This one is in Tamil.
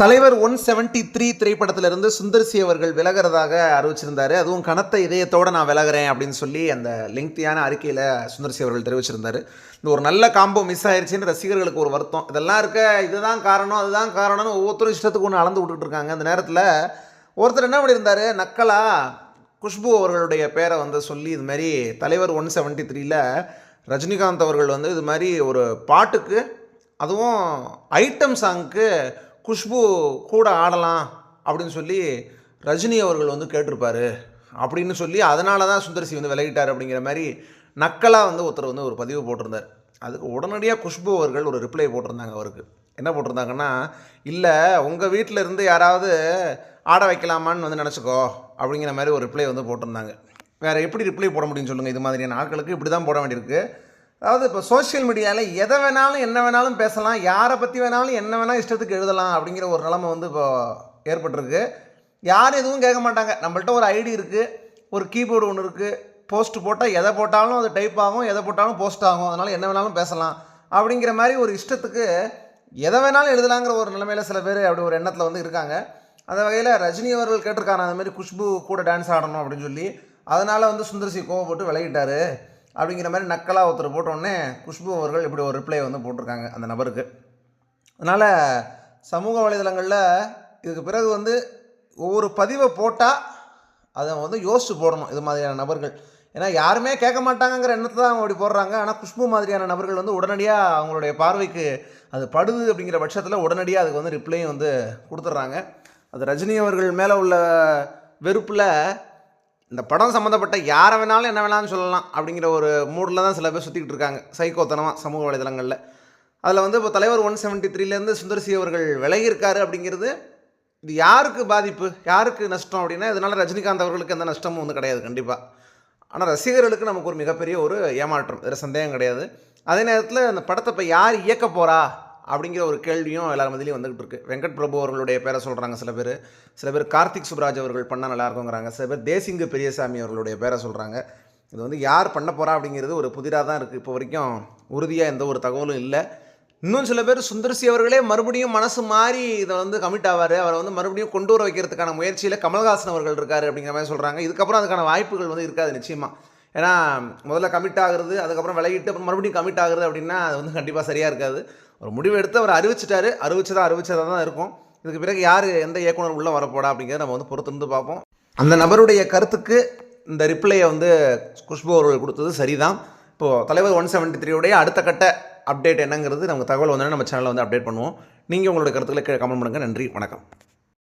தலைவர் ஒன் செவன்ட்டி த்ரீ திரைப்படத்திலிருந்து சுந்தர்சி அவர்கள் விலகிறதாக அறிவிச்சிருந்தாரு. அதுவும் கனத்த இதயத்தோடு நான் விலகிறேன் அப்படின்னு சொல்லி அந்த லெங்க்தியான அறிக்கையில் சுந்தர்சி அவர்கள் தெரிவிச்சிருந்தார். இந்த ஒரு நல்ல காம்போ மிஸ் ஆயிடுச்சுன்னு ரசிகர்களுக்கு ஒரு வருத்தம். இதெல்லாம் இருக்க இதுதான் காரணம் அதுதான் காரணம்னு ஒவ்வொருத்தரும் இஷ்டத்துக்கு ஒன்று அளந்து விட்டுட்டு இருக்காங்க. அந்த நேரத்தில் ஒருத்தர் என்ன பண்ணியிருந்தார்? நக்கலா குஷ்பு அவர்களுடைய பேரை வந்து சொல்லி இது மாதிரி தலைவர் ஒன் செவன்ட்டி த்ரீல ரஜினிகாந்த் அவர்கள் வந்து இது மாதிரி ஒரு பாட்டுக்கு அதுவும் ஐட்டம் சாங்க்கு குஷ்பு கூட ஆடலாம் அப்படின்னு சொல்லி ரஜினி அவர்கள் வந்து கேட்டிருப்பாரு அப்படின்னு சொல்லி அதனால தான் சுந்தரசி வந்து விலகிட்டார் அப்படிங்கிற மாதிரி நக்கலாக வந்து ஒருத்தர் வந்து ஒரு பதிவு போட்டிருந்தார். அதுக்கு உடனடியாக குஷ்பு அவர்கள் ஒரு ரிப்ளை போட்டிருந்தாங்க அவருக்கு. என்ன போட்டிருந்தாங்கன்னா இல்லை உங்கள் வீட்டில் இருந்து யாராவது ஆட வைக்கலாமான்னு வந்து நினச்சிக்கோ அப்படிங்கிற மாதிரி ஒரு ரிப்ளை வந்து போட்டிருந்தாங்க. வேறு எப்படி ரிப்ளை போட முடியும்னு சொல்லுங்கள் இது மாதிரியான ஆட்களுக்கு இப்படி தான் போட வேண்டியிருக்கு. அதாவது இப்போ சோஷியல் மீடியாவில் எதை வேணாலும் என்ன வேணாலும் பேசலாம். யாரை பற்றி வேணாலும் என்ன வேணால் இஷ்டத்துக்கு எழுதலாம் அப்படிங்கிற ஒரு நிலமை வந்து இப்போ ஏற்பட்டிருக்கு. யாரும் எதுவும் கேட்க மாட்டாங்க. நம்மள்ட்ட ஒரு ஐடி இருக்குது ஒரு கீபோர்டு ஒன்று இருக்குது போஸ்ட் போட்டால் எதை போட்டாலும் அது டைப் ஆகும் எதை போட்டாலும் போஸ்ட் ஆகும். அதனால் என்ன வேணாலும் பேசலாம். அப்படிங்கிற மாதிரி ஒரு இஷ்டத்துக்கு எதை வேணாலும் எழுதலாங்கிற ஒரு நிலைமையில் சில பேர் அப்படி ஒரு எண்ணத்தில் வந்து இருக்காங்க. அந்த வகையில் ரஜினி அவர்கள் கேட்டிருக்காங்க அந்த மாதிரி குஷ்பு கூட டான்ஸ் ஆடணும் அப்படின்னு சொல்லி. அதனால் வந்து சுந்தர்சி கோவப்பட்டு விளையிட்டார் அப்படிங்கிற மாதிரி நக்கலாக ஒருத்தர் போட்டோடனே குஷ்பு அவர்கள் இப்படி ஒரு ரிப்ளை வந்து போட்டிருக்காங்க அந்த நபருக்கு. அதனால் சமூக வலைதளங்களில் இதுக்கு பிறகு வந்து ஒவ்வொரு பதிவை போட்டால் அதை வந்து யோசித்து போடணும் இது மாதிரியான நபர்கள். ஏன்னா யாருமே கேட்க மாட்டாங்கங்கிற எண்ணத்தை தான் அவங்க அப்படி போடுறாங்க. ஆனால் குஷ்பு மாதிரியான நபர்கள் வந்து உடனடியாக அவங்களுடைய பார்வைக்கு அது படுது அப்படிங்கிற பட்சத்தில் உடனடியாக அதுக்கு வந்து ரிப்ளையும் வந்து கொடுத்துட்றாங்க. அது ரஜினி அவர்கள் மேலே உள்ள வெறுப்பில் இந்த படம் சம்மந்தப்பட்ட யாரை வேணாலும் என்ன வேணாலும் சொல்லலாம் அப்படிங்கிற ஒரு மூடில் தான் சில பேர் சுற்றிக்கிட்டு இருக்காங்க. சைக்கோத்தனமாக சமூக வலைதளங்களில். அதில் வந்து இப்போ தலைவர் ஒன் செவன்ட்டி த்ரீலேருந்து சுந்தர்சி அவர்கள் விலகியிருக்காரு அப்படிங்கிறது இது யாருக்கு பாதிப்பு? யாருக்கு நஷ்டம் அப்படின்னா இதனால் ரஜினிகாந்த் அவர்களுக்கு எந்த நஷ்டமும் வந்து கிடையாது கண்டிப்பாக ஆனால் ரசிகர்களுக்கு நமக்கு ஒரு மிகப்பெரிய ஒரு ஏமாற்றம். வேறு சந்தேகம் கிடையாது. அதே நேரத்தில் அந்த படத்தை இப்போ யார் இயக்க போகிறா அப்படிங்கிற ஒரு கேள்வியும் எல்லார் மதிலையும் வந்துகிட்டு இருக்கு. வெங்கட் பிரபு அவர்களுடைய பேரை சொல்கிறாங்க சில பேர். சில பேர் கார்த்திக் சுப்ராஜ் அவர்கள் பண்ணால் நல்லா இருக்குங்கிறாங்க. சில பேர் தேசிங்கு பெரியசாமி அவர்களுடைய பேரை சொல்கிறாங்க இது வந்து யார் பண்ண போகிறா அப்படிங்கிறது ஒரு புதிராக தான் இருக்குது இப்போ வரைக்கும் உறுதியாக எந்த ஒரு தகவலும் இல்லை. இன்னும் சில பேர் சுந்தர்சி அவர்களே மறுபடியும் மனசு மாறி இதை வந்து கமிட் ஆவார். அவரை வந்து மறுபடியும் கொண்டு வர வைக்கிறதுக்கான முயற்சியில் கமல்ஹாசன் அவர்கள் இருக்கார் அப்படிங்கிற மாதிரி சொல்கிறாங்க இதுக்கப்புறம் அதுக்கான வாய்ப்புகள் வந்து இருக்காது நிச்சயமாக ஏன்னா முதல்ல கமிட் ஆகுறது அதுக்கப்புறம் விலகிட்டு அப்புறம் மறுபடியும் கமிட் ஆகுறது அப்படின்னா அது வந்து கண்டிப்பாக சரியாக இருக்காது. ஒரு முடிவு எடுத்து அவர் அறிவிச்சிட்டாரு. அறிவிச்சதா அறிவிச்சதாக தான் இருக்கும். இதுக்கு பிறகு யார் எந்த இயக்குனர் உள்ளே வரப்போடா அப்படிங்கிறத நம்ம வந்து பொறுத்திருந்து பார்ப்போம். அந்த நபருடைய கருத்துக்கு இந்த ரிப்ளையை வந்து குஷ்பு அவர்கள் கொடுத்தது சரிதான். இப்போது தலைவர் ஒன் செவன்ட்டி த்ரீயோடைய அடுத்த கட்ட அப்டேட் என்னங்கிறது நமக்கு தகவல் வந்தோடனே நம்ம சேனலில் வந்து அப்டேட் பண்ணுவோம். நீங்கள் உங்களுடைய கருத்துக்களை கீழே கமெண்ட் பண்ணுங்கள் நன்றி வணக்கம்.